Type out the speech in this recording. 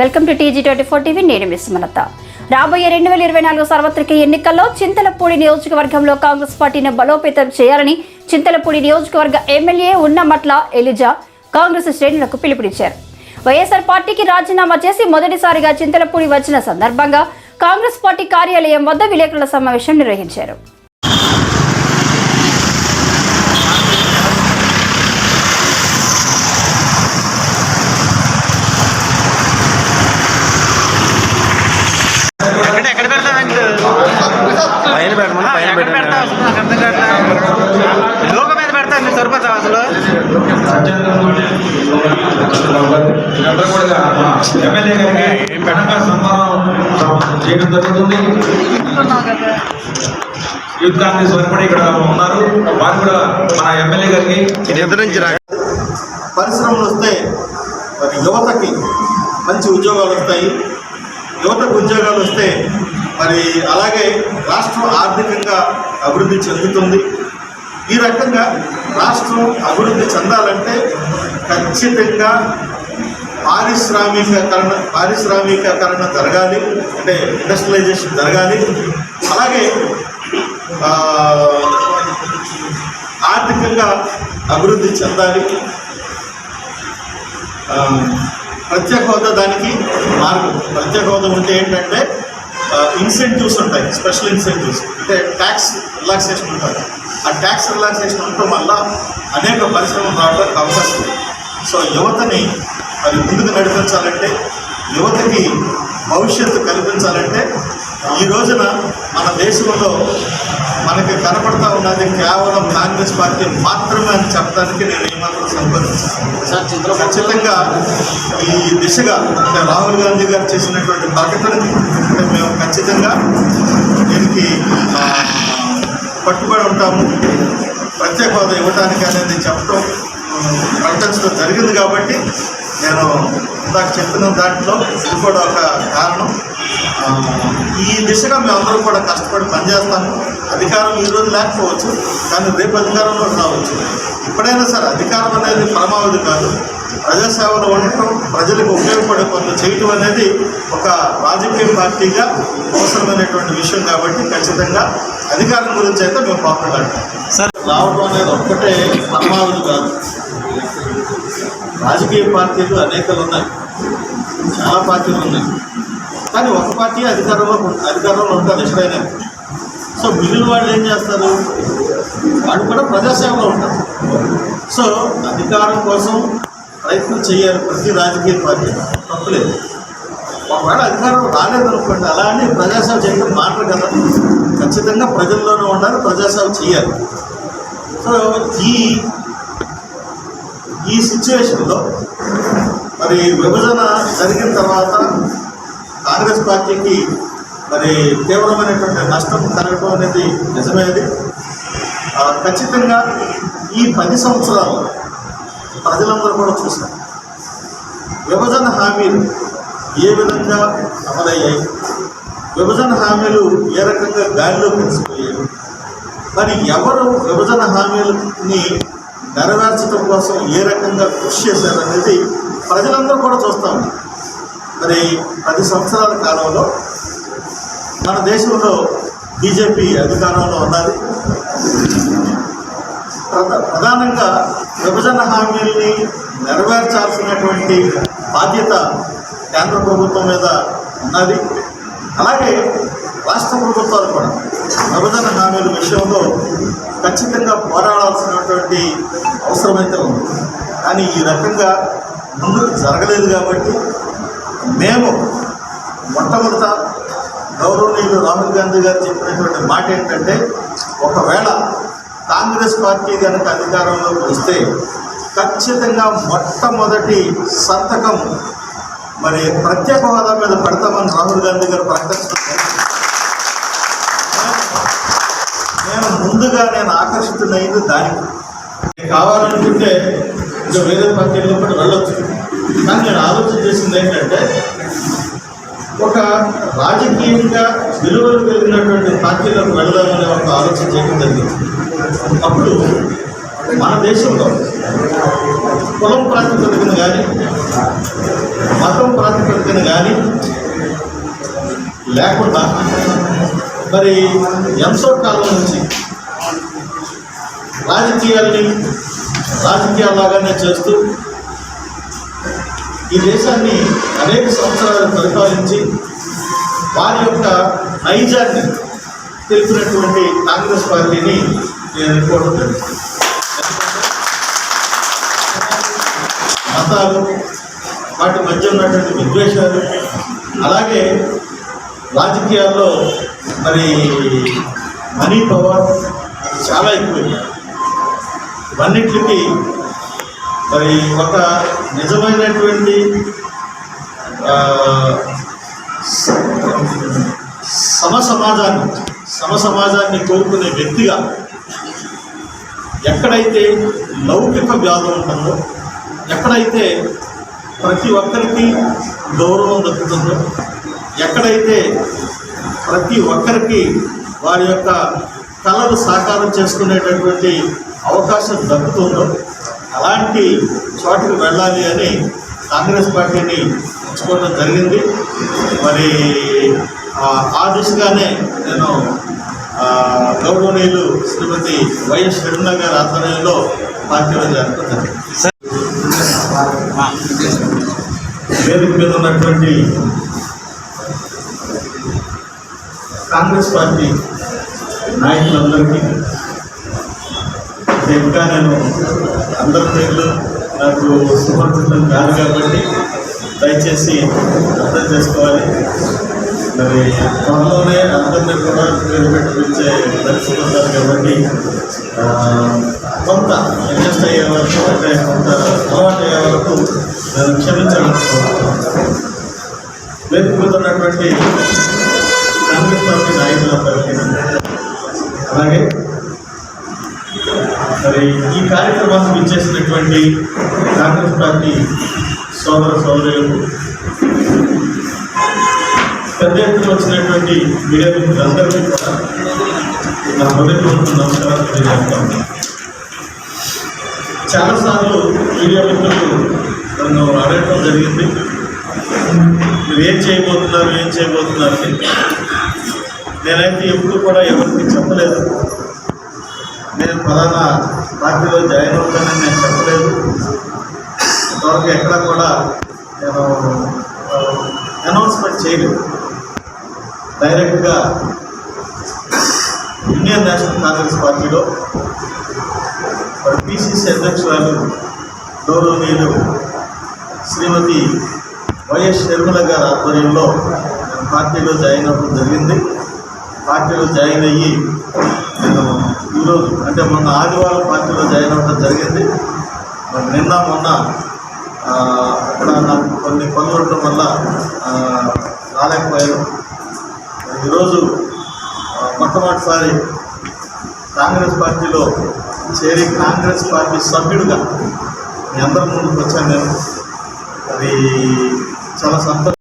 Welcome to TG twenty four TV. నేను miss రాబోయే రెండు వేల ఇరవై నాలుగు సార్వత్రిక ఎన్నికల్లో చింతలపూడి నియోజకవర్గంలో కాంగ్రెస్ పార్టీని బలోపేతం చేయాలని చింతలపూడి నియోజకవర్గ ఎమ్మెల్యే ఉన్నమట్ల ఎలిజా కాంగ్రెస్ శ్రేణులకు పిలుపునిచ్చారు. వైఎస్ఆర్ పార్టీకి రాజీనామా చేసి మొదటిసారిగా చింతలపూడి వచ్చిన సందర్భంగా కాంగ్రెస్ పార్టీ కార్యాలయం వద్ద విలేకరుల సమావేశం నిర్వహించారు ఎక్కడ ఎక్కడ పెడతావు పెట్టమని పైన లోక మీద పెడతావు మీరు అసలు చేయడం జరుగుతుంది యూత్ కాంగ్రెస్ వారు కూడా ఇక్కడ ఉన్నారు. వారు కూడా మన ఎమ్మెల్యే గారికి పరిశ్రమలు వస్తే మరి యువతకి మంచి ఉద్యోగాలు వస్తాయి. యువతకు ఉద్యోగాలు వస్తే మరి అలాగే రాష్ట్రం ఆర్థికంగా అభివృద్ధి చెందుతుంది. ఈ రకంగా రాష్ట్రం అభివృద్ధి చెందాలంటే ఖచ్చితంగా పారిశ్రామికీకరణ పారిశ్రామికీకరణ జరగాలి అంటే ఇండస్ట్రియలైజేషన్ జరగాలి. అలాగే ఆర్థికంగా అభివృద్ధి చెందాలి. ప్రత్యేక హోదా దానికి మార్గం. ప్రత్యేక హోదా ఉంటే ఏంటంటే Uh, ఇన్సెంటివ్స్ ఉంటాయి స్పెషల్ ఇన్సెంటివ్స్ అంటే ట్యాక్స్ రిలాక్సేషన్ ఉంటుంది. ఆ ట్యాక్స్ రిలాక్సేషన్ ఉండటం వల్ల అనేక పరిశ్రమలు రావడానికి అవకాశం ఉంది. సో యువతని మరి ముందుకు నడిపించాలంటే యువతకి భవిష్యత్తు కల్పించాలంటే ఈ రోజున మన దేశంలో మనకి కనపడతా ఉన్నది కేవలం కాంగ్రెస్ పార్టీ మాత్రమే అని చెప్పడానికి నేను ఏమాత్రం సంపాదించాను ఖచ్చితంగా ఈ దిశగా అంటే రాహుల్ గాంధీ గారు చేసినటువంటి ప్రకటనకి మేము ఖచ్చితంగా దీనికి పట్టుబడి ఉంటాము. ప్రత్యేక హోదా ఇవ్వడానికి అనేది చెప్పడం ప్రకటించడం జరిగింది కాబట్టి నేను ఇందాక చెప్పిన దాంట్లో ఇది కూడా ఒక కారణం. ఈ దిశగా మేమందరం కూడా కష్టపడి పనిచేస్తాము. అధికారం ఈ రోజు లేకపోవచ్చు కానీ రేపు అధికారంలో రావచ్చు. ఎప్పుడైనా సరే అధికారం అనేది పరమావధి కాదు. ప్రజాసేవలో ఉండటం ప్రజలకు ఉపయోగపడే పనులు చేయటం అనేది ఒక రాజకీయ పార్టీగా అవసరమైనటువంటి విషయం కాబట్టి ఖచ్చితంగా అధికారం గురించి అయితే మేము పాకులాడతాం సార్ రావడం అనేది ఒక్కటే పరమావధి కాదు. రాజకీయ పార్టీలు అనేకలు ఉన్నాయి. చాలా పార్టీలు ఉన్నాయి. కానీ ఒక పార్టీ అధికారంలో అధికారంలో ఉంటారు ఎక్కడైనా సో మిగిలిన వాళ్ళు ఏం చేస్తారు? వాళ్ళు కూడా ప్రజాసేవలో ఉంటారు. సో అధికారం కోసం ప్రయత్నం చేయాలి ప్రతి రాజకీయ పార్టీ. తప్పులేదు. ఒకవేళ అధికారం రాలేదనుకోండి అలా అని ప్రజాసేవ చేయడం మాటలు కదా. ఖచ్చితంగా ప్రజల్లోనే ఉండాలి ప్రజాసేవ చేయాలి. సో ఈ ఈ సిచ్యువేషన్లో మరి విభజన జరిగిన తర్వాత కాంగ్రెస్ పార్టీకి మరి తీవ్రమైనటువంటి నష్టం కలగటం అనేది నిజమేది ఖచ్చితంగా ఈ పది సంవత్సరాలు ప్రజలందరూ కూడా చూశారు. విభజన హామీలు ఏ విధంగా అమలయ్యాయి? విభజన హామీలు ఏ రకంగా గాలిలో కలిసిపోయాయి మరి ఎవరు విభజన హామీలని నెరవేర్చడం కోసం ఏ రకంగా కృషి చేశారనేది ప్రజలందరూ కూడా చూస్తాం మరి పది సంవత్సరాల కాలంలో మన దేశంలో బీజేపీ అధికారంలో ఉన్నది. ప్రధానంగా విభజన హామీల్ని నెరవేర్చాల్సినటువంటి బాధ్యత కేంద్ర ప్రభుత్వం మీద ఉన్నది. అలాగే రాష్ట్ర ప్రభుత్వాలు కూడా. విభజన హామీల విషయంలో ఖచ్చితంగా పోరాడాల్సినటువంటి అవసరమైతే ఉంది. కానీ ఈ రకంగా ముందుకు జరగలేదు కాబట్టి మేము మొట్టమొదట గౌరవనీయులు రాహుల్ గాంధీ గారు చెప్పినటువంటి మాట ఏంటంటే ఒకవేళ కాంగ్రెస్ పార్టీ కనుక అధికారంలోకి వస్తే ఖచ్చితంగా మొట్టమొదటి సంతకం మరి ప్రత్యేక హోదా మీద పెడతామని రాహుల్ గాంధీ గారు ప్రకటిస్తున్నారు నేను ముందుగా నేను ఆకర్షితుడైంది దానికి. కావాలనుకుంటే ఇంకా వేరే పార్టీల్లో కూడా వెళ్ళొచ్చు. కానీ నేను ఆలోచన చేసింది ఏంటంటే ఒక రాజకీయంగా విలువలు కలిగినటువంటి పార్టీలకు వెళదామనే ఒక ఆలోచన చేయడం జరిగింది. అప్పుడు మన దేశంలో కులం ప్రాతిపదికన కానీ మతం ప్రాతిపదికన కానీ లేకుండా మరి ఎంతో కాలం నుంచి రాజకీయాల్ని రాజకీయాల్లాగానే చేస్తూ ఈ దేశాన్ని అనేక సంవత్సరాలు పరిపాలించి వారి యొక్క నైజాన్ని తెలిపినటువంటి కాంగ్రెస్ పార్టీని నేను ఎన్నుకోవడం జరుగుతుంది మతాలు వాటి మధ్య ఉన్నటువంటి విద్వేషాలు అలాగే రాజకీయాల్లో మరి మనీ పవర్ చాలా ఎక్కువ అన్నిటికీ మరి ఒక నిజమైనటువంటి సమ సమాజాన్ని సమ సమాజాన్ని కోరుకునే వ్యక్తిగా ఎక్కడైతే లౌకిక వ్యాధం ఉంటుందో ఎక్కడైతే ప్రతి ఒక్కరికి గౌరవం దక్కుతుందో ఎక్కడైతే ప్రతి ఒక్కరికి వారి యొక్క కళలు సాకారం చేసుకునేటటువంటి అవకాశం దక్కుతుందో అలాంటి చోటుకు వెళ్ళాలి అని కాంగ్రెస్ పార్టీని ఎంచుకోవడం జరిగింది. మరి ఆ, దిశగానే నేను గౌరవనీయులు శ్రీమతి వైఎస్ షర్మిల గారి ఆధ్వర్యంలో పార్టీలో చేరడం వేదిక మీద ఉన్నటువంటి కాంగ్రెస్ పార్టీ నాయకులందరికీ ఇంకా నేను. అందరి పేర్లు నాకు సుపరిచితం కాదు కాబట్టి దయచేసి అర్థం చేసుకోవాలి. మరి త్వరలోనే అందరినీ కూడా పేరు పెట్టి పిలిచే పరిస్థితి ఉంటారు కాబట్టి కొంత అడ్జస్ట్ అయ్యే వరకు అంటే కొంత అలవాటు అయ్యే వరకు నేను క్షమించాలనుకుంటున్నాను వేదిక మీద కాంగ్రెస్ పార్టీ నాయకులందరికీ అలాగే మరి ఈ కార్యక్రమానికి ఇచ్చేసినటువంటి కాంగ్రెస్ పార్టీ సోదర సోదరులకు పెద్ద ఎత్తున వచ్చినటువంటి మీడియా మిత్రులందరికీ కూడా నా హృదయపూర్వక నమస్కారాలు తెలియజేస్తాను చాలాసార్లు మీడియా మిత్రులు నన్ను అడగటం జరిగింది. మీరు ఏం చేయబోతున్నారు ఏం చేయబోతున్నారు నేనైతే ఎప్పుడు కూడా ఎవరికి చెప్పలేదు. నేను ఫలానా పార్టీలో జాయిన్ అవుతానని నేను చెప్పలేదు. ఇంతవరకు ఎక్కడ కూడా నేను అనౌన్స్మెంట్ చేయలేదు. డైరెక్ట్గా ఇండియన్ నేషనల్ కాంగ్రెస్ పార్టీలో పిసిసి అధ్యక్షురాలు గౌరవనీయులు శ్రీమతి వైఎస్ షర్మిల గారి ఆధ్వర్యంలో నేను పార్టీలో జాయిన్ అవ్వడం జరిగింది. పార్టీలో జాయిన్ అయ్యి నేను ఈరోజు అంటే మొన్న ఆదివారం పార్టీలో జాయిన్ అవ్వడం జరిగింది. మరి నిన్న మొన్న అక్కడ నాకు కొన్ని పనులు ఉండటం వల్ల రాలేకపోయాను ఈరోజు మొట్టమొదటిసారి కాంగ్రెస్ పార్టీలో చేరి కాంగ్రెస్ పార్టీ సభ్యుడిగా మీ అందరి ముందుకు వచ్చాను నేను. అది చాలా సంతోషం.